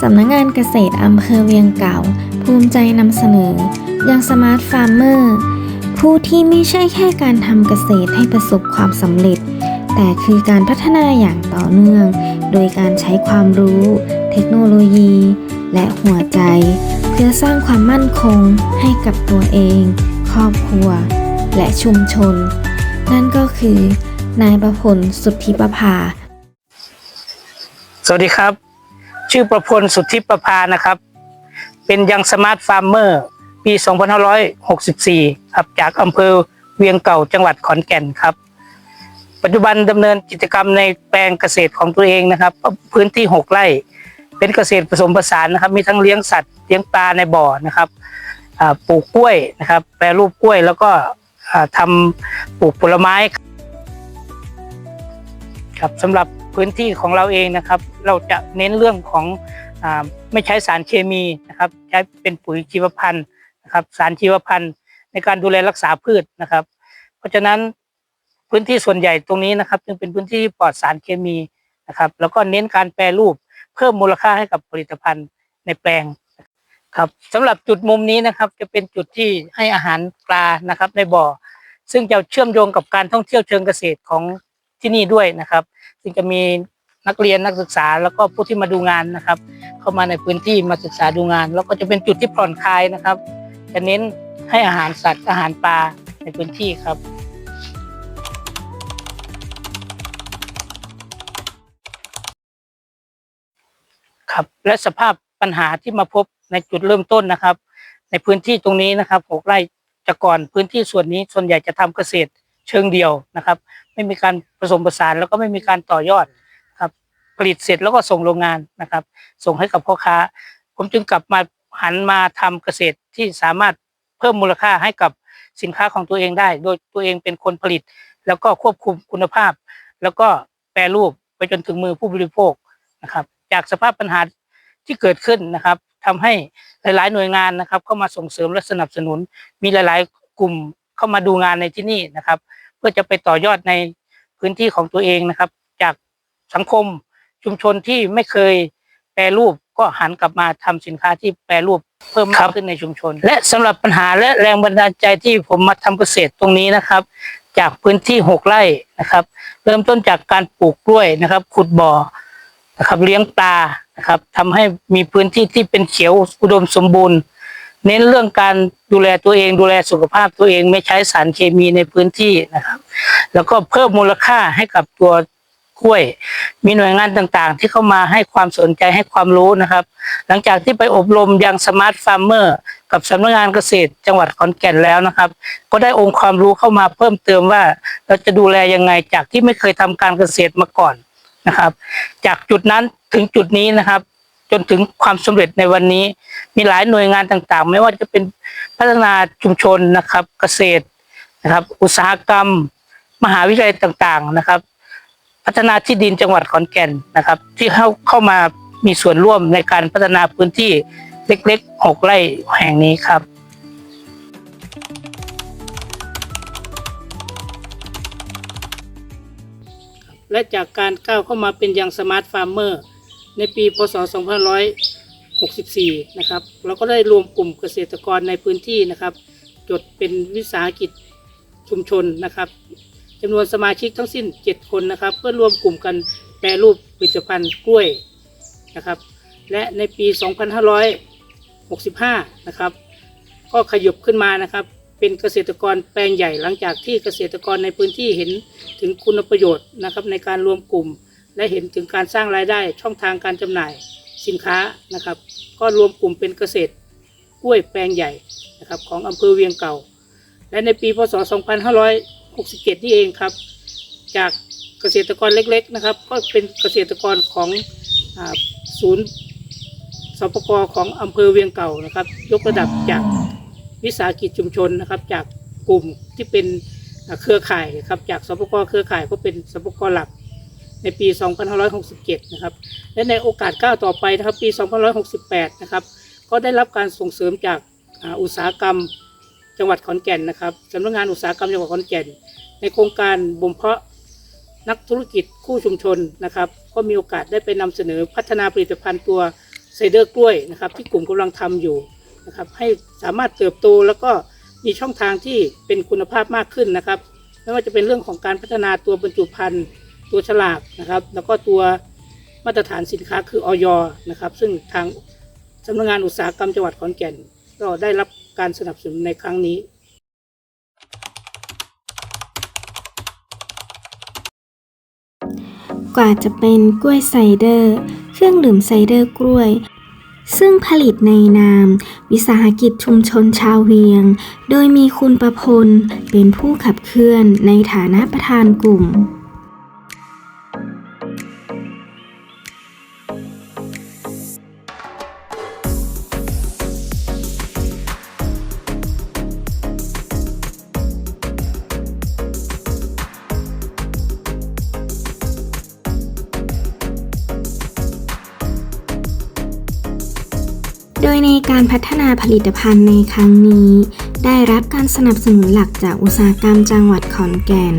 สำนักงานเกษตรอำเภอเวียงเก่า ภูมิใจนำเสนอ ยังสมาร์ทฟาร์มเมอร์ผู้ที่ไม่ใช่แค่การทำเกษตรให้ประสบความสำเร็จ แต่คือการพัฒนาอย่างต่อเนื่อง โดยการใช้ความรู้ เทคโนโลยี และหัวใจ เพื่อสร้างความมั่นคงให้กับตัวเอง ครอบครัว และชุมชน นั่นก็คือนายประพลสุทธิประภา สวัสดีครับ ชื่อประพลสุทธิประภานะครับ เป็นยังสมาร์ทฟาร์มเมอร์ ปี 2564 ครับจากอำเภอเวียงเก่าจังหวัดขอนแก่นครับ ปัจจุบันดำเนินกิจกรรมในแปลงเกษตรของตัวเองนะครับ พื้นที่ 6 ไร่ เป็นเกษตรผสมผสานนะครับ มีทั้งเลี้ยงสัตว์เลี้ยงปลาในบ่อนะครับปลูกกล้วยนะครับ แปรรูปกล้วยแล้วก็ทำปลูกผลไม้ครับสำหรับ พื้นที่ของเราเองนะครับ เราจะเน้นเรื่องของอไม่ใช้สารเคมีนะครับ ใช้เป็นปุ๋ยชีวพันธุ์นะครับ สารชีวพันธุ์ในการดูแลรักษาพืชนะครับ เพราะฉะนั้นพื้นที่ส่วนใหญ่ตรงนี้นะครับ จึงเป็นพื้นที่ปลอดสารเคมีนะครับ แล้วก็เน้นการแปรรูปเพิ่มมูลค่าให้กับผลิตภัณฑ์ในแปลงครับสำหรับจุดมุมนี้นะครับ จะเป็นจุดที่ให้อาหารปลานะครับในบ่อ ซึ่งจะเชื่อมโยงกับการท่องเที่ยวเชิงเกษตรของ ที่นี่ด้วยนะครับ ซึ่งจะมีนักเรียนนักศึกษาแล้วก็ผู้ที่มาดูงานนะครับ เข้ามาในพื้นที่มาศึกษาดูงาน แล้วก็จะเป็นจุดที่ผ่อนคลายนะครับ จะเน้นให้อาหารสัตว์อาหารปลาในพื้นที่ครับครับและสภาพปัญหาที่มาพบในจุดเริ่มต้นนะครับ ในพื้นที่ตรงนี้นะครับหกไร่จาก่อนพื้นที่ส่วนนี้ส่วนใหญ่จะทำเกษตรเชิงเดียวนะครับ ไม่มีการผสมผสานแล้วก็ไม่มีการต่อยอดครับผลิตเสร็จแล้วก็ส่งโรงงานนะครับ ส่งให้กับพ่อค้า ผมจึงกลับมาหันมาทำเกษตรที่สามารถเพิ่มมูลค่าให้กับสินค้าของตัวเองได้ โดยตัวเองเป็นคนผลิต แล้วก็ควบคุมคุณภาพ แล้วก็แปรรูปไปจนถึงมือผู้บริโภคนะครับ จากสภาพปัญหาที่เกิดขึ้นนะครับทำให้หลาย ๆ หน่วยงานนะครับ เข้ามาส่งเสริมและสนับสนุน มีหลาย ๆ กลุ่มเข้ามาดูงานในที่นี่นะครับ เพื่อจะไปต่อยอดใน พื้นที่ของตัวเองนะครับ จากสังคมชุมชนที่ไม่เคยแปรรูปก็หันกลับมาทำสินค้าที่แปรรูปเพิ่มมากขึ้นในชุมชน และสำหรับปัญหาและแรงบันดาลใจที่ผมมาทำเกษตรตรงนี้นะครับ จากพื้นที่หกไร่นะครับ เริ่มต้นจากการปลูกกล้วยนะครับ ขุดบ่อนะครับเลี้ยงปลานะครับทำให้มีพื้นที่ที่เป็นเขียวอุดมสมบูรณ์ เน้นเรื่องการดูแลตัวเองดูแลสุขภาพตัวเองไม่ใช้สารเคมีในพื้นที่นะครับ แล้วก็เพิ่มมูลค่าให้กับตัวกล้วย มีหน่วยงานต่างๆ ที่เข้ามาให้ความสนใจให้ความรู้นะครับ หลังจากที่ไปอบรมยังสมาร์ทฟาร์มเมอร์กับสำนักงานเกษตรจังหวัดขอนแก่นแล้วนะครับ ก็ได้องค์ความรู้เข้ามาเพิ่มเติมว่า เราจะดูแลยังไงจากที่ไม่เคยทำการเกษตรมาก่อนนะครับ จากจุดนั้นถึงจุดนี้นะครับ จนถึงความสำเร็จในวันนี้ มีหลายหน่วยงานต่างๆ ไม่ว่าจะเป็นพัฒนาชุมชนนะครับ เกษตรนะครับ อุตสาหกรรม มหาวิทยาลัยต่างๆนะครับ พัฒนาที่ดินจังหวัดขอนแก่นนะครับ ที่เข้าเข้ามามีส่วนร่วมในการพัฒนาพื้นที่เล็กๆหกไร่แห่งนี้ครับและจากการก้าวเข้ามาเป็นยังสมาร์ทฟาร์มเมอร์ในปี พศ 2564 นะครับ เราก็ได้รวมกลุ่มเกษตรกรในพื้นที่นะครับ จดเป็นวิสาหกิจชุมชนนะครับ จำนวนสมาชิกทั้งสิ้น 7 คนนะครับ เพื่อรวมกลุ่มกันแปรรูปผลิตภัณฑ์กล้วยนะครับ และในปี 2565 นะครับ ก็ขยบขึ้นมานะครับ เป็นเกษตรกรแปลงใหญ่หลังจากที่เกษตรกรในพื้นที่เห็นถึงคุณประโยชน์นะครับ ในการรวมกลุ่ม และเห็นถึงการสร้างรายได้ช่องทางการจำหน่ายสินค้านะครับ ก็รวมกลุ่มเป็นเกษตรกล้วยแปลงใหญ่นะครับของอำเภอเวียงเก่า และในปี พศ 2 5 67 นี่เองครับ จากเกษตรกรเล็กๆนะครับ ก็เป็นเกษตรกรของอศูนย์สปกของอำเภอเวียงเก่านะครับ ยกระดับจากวิสาหกิจชุมชนนะครับ จากกลุ่มที่เป็นเครือข่ายครับ จากสปกเครือข่ายก็เป็นสปกหลักในปี 2567 นะครับ และในโอกาสก้าวต่อไปนะครับ ปี 2568 นะครับ ก็ได้รับการส่งเสริมจากอุตสาหกรรม จังหวัดขอนแก่นนะครับสำนักงานอุตสาหกรรมจังหวัดขอนแก่น ในโครงการบ่มเพาะนักธุรกิจคู่ชุมชนนะครับ ก็มีโอกาสได้ไปนำเสนอพัฒนาผลิตภัณฑ์ตัวไซเดอร์กล้วยนะครับ ที่กลุ่มกำลังทำอยู่นะครับ ให้สามารถเติบโตแล้วก็มีช่องทางที่เป็นคุณภาพมากขึ้นนะครับ ไม่ว่าจะเป็นเรื่องของการพัฒนาตัวบรรจุภัณฑ์ตัวฉลากนะครับ แล้วก็ตัวมาตรฐานสินค้าคือออยนะครับ ซึ่งทางสำนักงานอุตสาหกรรมจังหวัดขอนแก่น ก็ได้รับการสนับสนุนในครั้งนี้กว่าจะเป็นกล้วยไซเดอร์ เครื่องดื่มไซเดอร์กล้วย ซึ่งผลิตในนาม วิสาหกิจชุมชนชาวเวียง โดยมีคุณประพลเป็นผู้ขับเคลื่อนในฐานะประธานกลุ่ม ยในการพัฒนาผลิตภัณฑ์ในครั้งนี้ ได้รับการสนับสนุนหลักจากอุตสาหกรรมจังหวัดขอนแก่น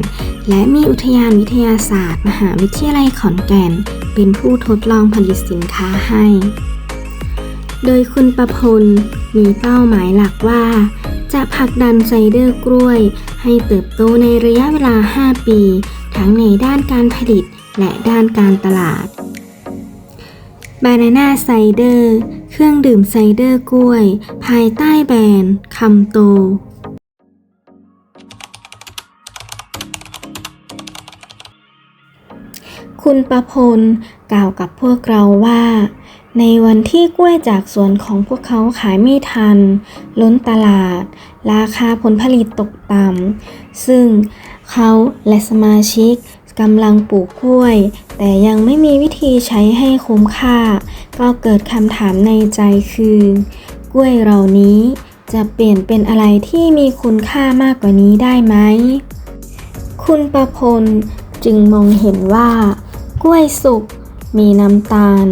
และมีอุทยานวิทยาศาสตร์ มหาวิทยาลัยขอนแก่น เป็นผู้ทดลองผลิตสินค้าให้ โดยคุณประพล มีเป้าหมายหลักว่า จะผลักดันไซเดอร์กล้วย ให้เติบโตในระยะเวลา 5 ปี ทั้งในด้านการผลิตและด้านการตลาด บานาน่าไซเดอร์ เครื่องดื่มไซเดอร์กล้วย ภายใต้แบรนด์คำโต คุณประพลกล่าวกับพวกเราว่า ในวันที่กล้วยจากสวนของพวกเขาขายไม่ทัน ล้นตลาด ราคาผลผลิตตกต่ำ ซึ่งเขาและสมาชิก กำลังปลูกกล้วย แต่ยังไม่มีวิธีใช้ให้คุ้มค่า ก็เกิดคำถามในใจคือ กล้วยเหล่านี้จะเปลี่ยนเป็นอะไรที่มีคุณค่ามากกว่านี้ได้ไหม คุณประพลจึงมองเห็นว่า กล้วยสุก มีน้ำตาล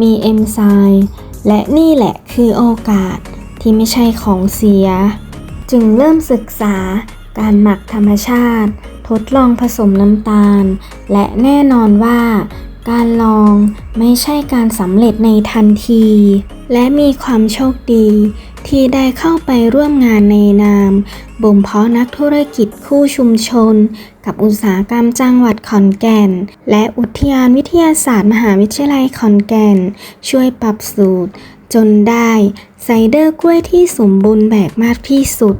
มีเอนไซม์และนี่แหละคือโอกาสที่ไม่ใช่ของเสีย จึงเริ่มศึกษาการหมักธรรมชาติ ทดลองผสมน้ำตาล และแน่นอนว่าการลองไม่ใช่การสำเร็จในทันที และมีความโชคดีที่ได้เข้าไปร่วมงานในนาม บ่มเพาะนักธุรกิจคู่ชุมชน กับอุตสาหกรรมจังหวัดขอนแก่น และอุทยานวิทยาศาสตร์มหาวิทยาลัยขอนแก่น ช่วยปรับสูตร จนได้ไซเดอร์กล้วยที่สมบูรณ์แบบมากที่สุด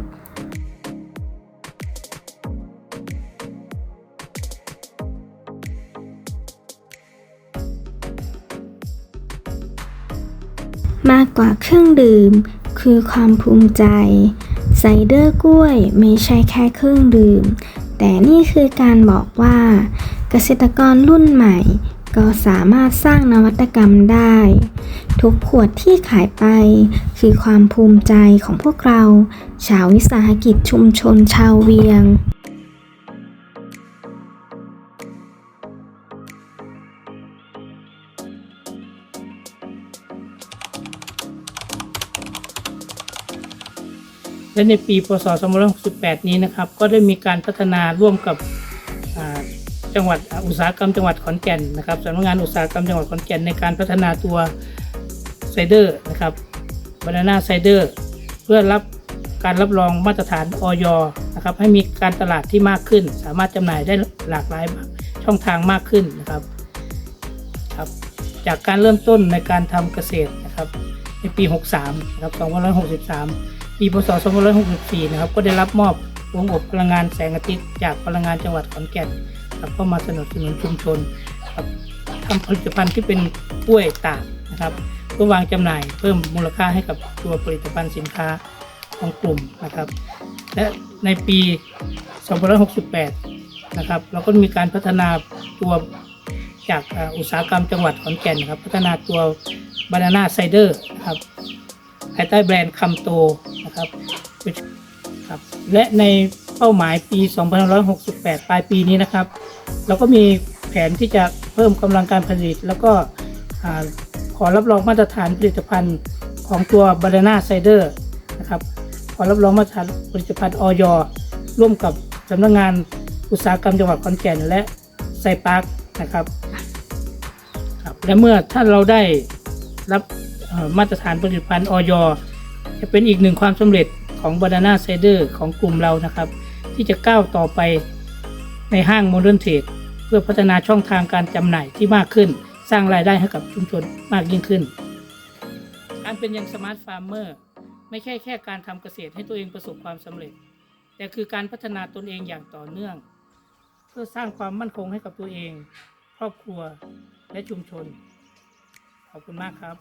มากกว่าเครื่องดื่ม คือความภูมิใจ ไซเดอร์กล้วยไม่ใช่แค่เครื่องดื่ม แต่นี่คือการบอกว่า เกษตรกรรุ่นใหม่ ก็สามารถสร้างนวัตกรรมได้ ทุกขวดที่ขายไป คือความภูมิใจของพวกเรา ชาววิสาหกิจชุมชนชาวเวียง และในปีพศ 2568 นี้นะครับ ก็ได้มีการพัฒนาร่วมกับจังหวัดอุตสาหกรรมจังหวัดขอนแก่นนะครับสำนักงานอุตสาหกรรมจังหวัดขอนแก่นในการพัฒนาตัวไซเดอร์นะครับบานาน่าไซเดอร์เพื่อรับการรับรองมาตรฐานออยนะครับ ให้มีการตลาดที่มากขึ้น สามารถจำหน่ายได้หลากหลายช่องทางมากขึ้นนะครับครับจากการเริ่มต้นในการทำเกษตรนะครับในปี 63นะครับ2563 ปีพศ 2564 นะครับ ก็ได้รับมอบวงอบพลังงานแสงอาทิตย์จากพลังงานจังหวัดขอนแก่นครับก็มาสนับสนุนชุมชนครับทำผลิตภัณฑ์ที่เป็นกล้วยตากนะครับเพื่อวางจำหน่ายเพิ่มมูลค่าให้กับตัวผลิตภัณฑ์สินค้าของกลุ่มนะครับ และในปี 2568 นะครับ เราก็มีการพัฒนาตัวจากอุตสาหกรรมจังหวัดขอนแก่นนะครับ พัฒนาตัวบานาน่าไซเดอร์นะครับภายใต้แบรนด์คำโต นะครับครับ และในเป้าหมายปี 2568 ปลายปีนี้นะครับ เราก็มีแผนที่จะเพิ่มกำลังการผลิต แล้วก็ขอรับรองมาตรฐานผลิตภัณฑ์ของตัวบานาน่าไซเดอร์นะครับขอรับรองมาตรฐานผลิตภัณฑ์ออยร่วมกับสำนักงานอุตสาหกรรมจังหวัดขอนแก่นและไซปาร์คนะครับครับ และเมื่อถ้าเราได้รับมาตรฐานผลิตภัณฑ์ออย จะเป็นอีกหนึ่งความสำเร็จของบานาน่าไซเดอร์ของกลุ่มเรานะครับ ที่จะก้าวต่อไปในห้างโมเดิร์นเทรดเพื่อพัฒนาช่องทางการจำหน่ายที่มากขึ้น สร้างรายได้ให้กับชุมชนมากยิ่งขึ้น การเป็นยังสมาร์ทฟาร์มเมอร์ไม่ใช่แค่การทำเกษตรให้ตัวเองประสบความสำเร็จ แต่คือการพัฒนาตนเองอย่างต่อเนื่อง เพื่อสร้างความมั่นคงให้กับตัวเอง ครอบครัวและชุมชน ขอบคุณมากครับ